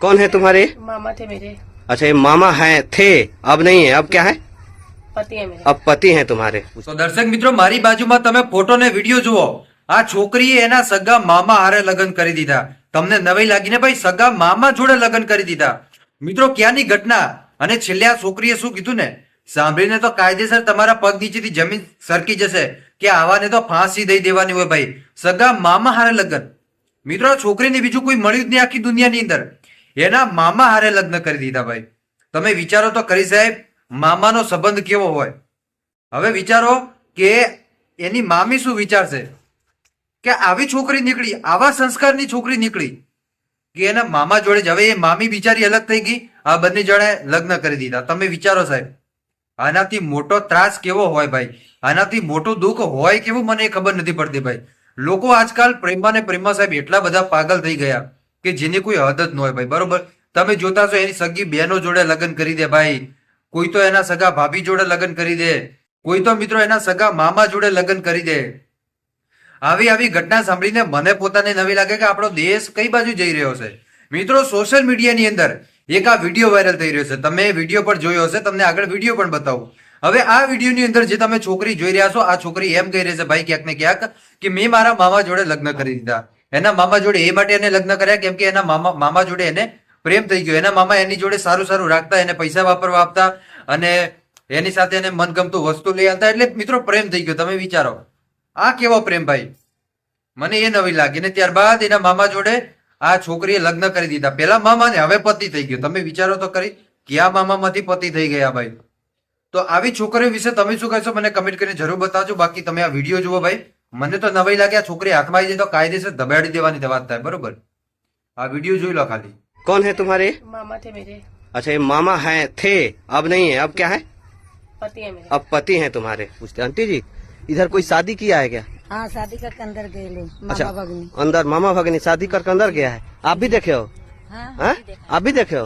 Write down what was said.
कौन है तुम्हारे मामा थे मेरे अच्छा ये मामा हैं थे अब नहीं है अब क्या है पति है मेरे अब पति हैं तुम्हारे તો દર્શક મિત્રો મારી બાજુમાં તમે ફોટો ને વિડીયો જુઓ આ છોકરીએ એના સગા મામા હારે લગ્ન કરી દીધા તમને નવાઈ લાગીને ભાઈ સગા મામા જોડે લગ્ન કરી દીધા મિત્રો ક્યાંની ઘટના અને છેલ્લે આ છોકરીએ શું કીધું ને સાંભળીને તો કાયદેસર તમારા પગ નીચેથી જમીન સરકી જશે કે આવાને તો ફાંસી દઈ દેવાની હોય ભાઈ સગા મામા હારે લગ્ન મિત્રો આ છોકરીને બીજું કોઈ મળ્યું જ નહીં આખી દુનિયાની અંદર એના મામા હારે લગ્ન કરી દીધા ભાઈ. તમે વિચારો તો કરી સાહેબ, મામાનો સંબંધ કેવો હોય? હવે વિચારો કે એની મામી શું વિચારશે? કે આવી છોકરી નીકળી, આવા સંસ્કારની છોકરી નીકળી, કે એના મામા જોડે જ. હવે એ મામી બિચારી અલગ થઈ ગઈ, આ બંને જણે લગ્ન કરી દીધા. તમે વિચારો સાહેબ, આનાથી મોટો ત્રાસ કેવો હોય ભાઈ? આનાથી મોટું દુઃખ હોય કેવું મને ખબર નથી પડતી ભાઈ. લોકો આજકાલ પ્રેમા ને પ્રેમા સાહેબ એટલા બધા પાગલ થઈ ગયા. કે જેની કોઈ હદ જ ન હોય ભાઈ, બરોબર? તમે જોતા છો એની સગી બહેનો જોડે લગ્ન કરી દે ભાઈ. કોઈ તો એના સગા ભાભી જોડે લગ્ન કરી દે. કોઈ તો મિત્રો એના સગા મામા જોડે લગ્ન કરી દે. આવી આવી ઘટના સાંભળીને મને પોતાને નવી લાગે કે આપણો દેશ કઈ બાજુ જઈ રહ્યો છે? મિત્રો સોશિયલ મીડિયાની અંદર એક આ વીડિયો વાયરલ થઈ રહ્યો છે. તમે વીડિયો પર જોયો હશે, તમને આગળ વીડિયો પણ બતાવું. હવે આ વિડીયોની અંદર જે તમે છોકરી જોઈ રહ્યા છો, આ છોકરી એમ કહી રહી છે, ભાઈ, ક્યાંક ને ક્યાંક કે મેં મારા મામા જોડે લગ્ન કરી દીધા. એના મામા જોડે એ માટે એને લગ્ન કર્યા, કેમ કે એના મામા મામા જોડે એને પ્રેમ થઈ ગયો. એના મામા એની જોડે સારું સારું રાખતા, એને પૈસા વાપરવા આપતા અને એની સાથે એને મનગમતું વસ્તુ લઈ આવતા. એટલે મિત્રો પ્રેમ થઈ ગયો, તમે વિચારો. આ કેવો પ્રેમ ભાઈ? મને એ નવી લાગી ને ત્યારબાદ એના મામા જોડે આ છોકરીએ લગ્ન કરી દીધા. પેલા મામા ને હવે પતિ થઈ ગયો. તમે વિચારો તો કરી કયા મામામાંથી પતિ થઈ ગયા ભાઈ? તો આવી છોકરીઓ વિશે તમે શું કહેશો? મને કમેન્ટ કરીને જરૂર બતાવજો. બાકી તમે આ વીડિયો જુઓ ભાઈ. મને તો નવાઈ લાગે આ છોકરી હાથમાં આવી જાય તો કાયદેસર દબાડી દેવાની વાત થાય બરોબર આ વિડીયો જોઈ લો ખાલી कौन है तुम्हारे मामा थे मेरे अच्छा ये मामा हैं थे अब नहीं है अब क्या है पति है मेरे अब पति हैं तुम्हारे पूछते आंटी जी इधर कोई शादी किया है क्या हाँ शादी करके अंदर गए ले अच्छा मामा भगनी अंदर मामा भगनी शादी करके अंदर गया है आप भी देखे हो हाँ हाँ? आप भी देखे हो